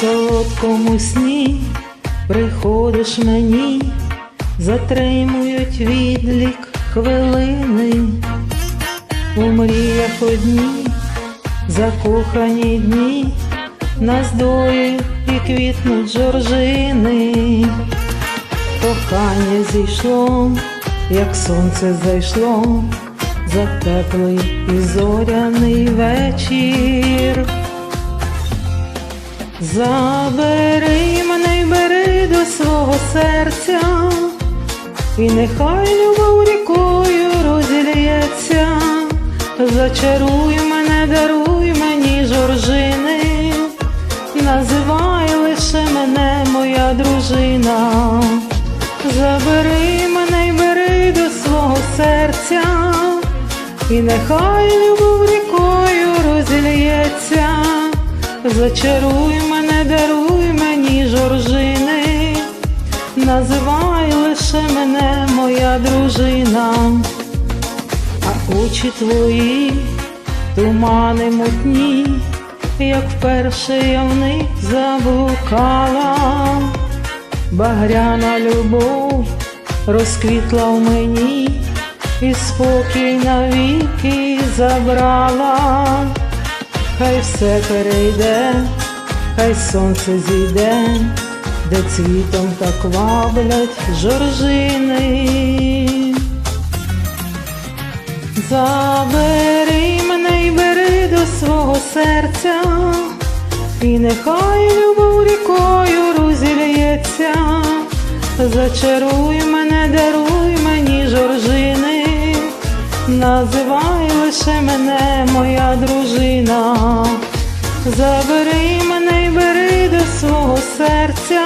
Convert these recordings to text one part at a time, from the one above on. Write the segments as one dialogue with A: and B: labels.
A: солодкому сні. Приходиш мені, затримують відлік хвилини, у мріях одні, закохані дні, нас двоє і квітнуть жоржини, кохання зійшло, як сонце зайшло, за теплий і зоряний вечір. Забери мене й бери до свого серця, і нехай любов рікою розілється, зачаруй мене, даруй мені жоржини, називай лише мене моя дружина, забери мене й бери до свого серця, і нехай любов рікою розілється. Зачаруй мене, даруй мені жоржини, називай лише мене моя дружина, а очі твої тумани мутні, як вперше я в них заблукала, багряна любов розквітла в мені, і спокій навіки забрала хай все перейде, хай сонце зійде, де цвітом так ваблять жоржини. Забери мене й бери до свого серця, і нехай любов рікою розілється, зачаруй мене, даруй мені жоржини. Називай лише мене моя дружина, забери мене й бери до свого серця,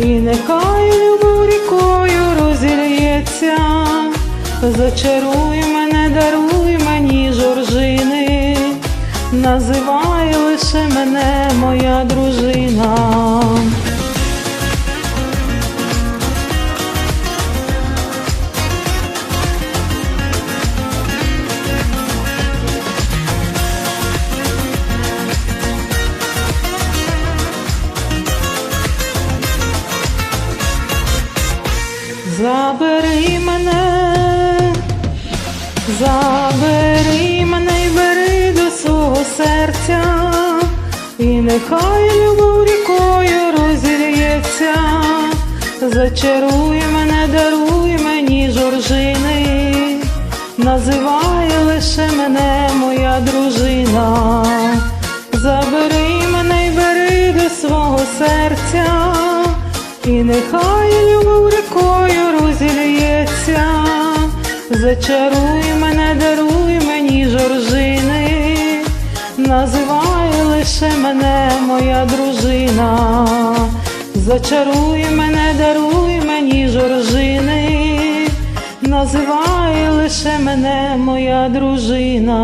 A: і нехай любов рікою розілється, зачаруй мене, даруй мені жоржини, називай лише мене моя дружина. Забери мене, забери мене й бери до свого серця, і нехай любов рікою розілється, зачаруй мене, даруй мені жоржини, називай лише мене моя дружина, забери мене й бери до свого серця. І нехай любов розілється, зачаруй мене, даруй мені жоржини, називай лише мене моя дружина, зачаруй мене, даруй мені жоржини, називай лише мене моя дружина.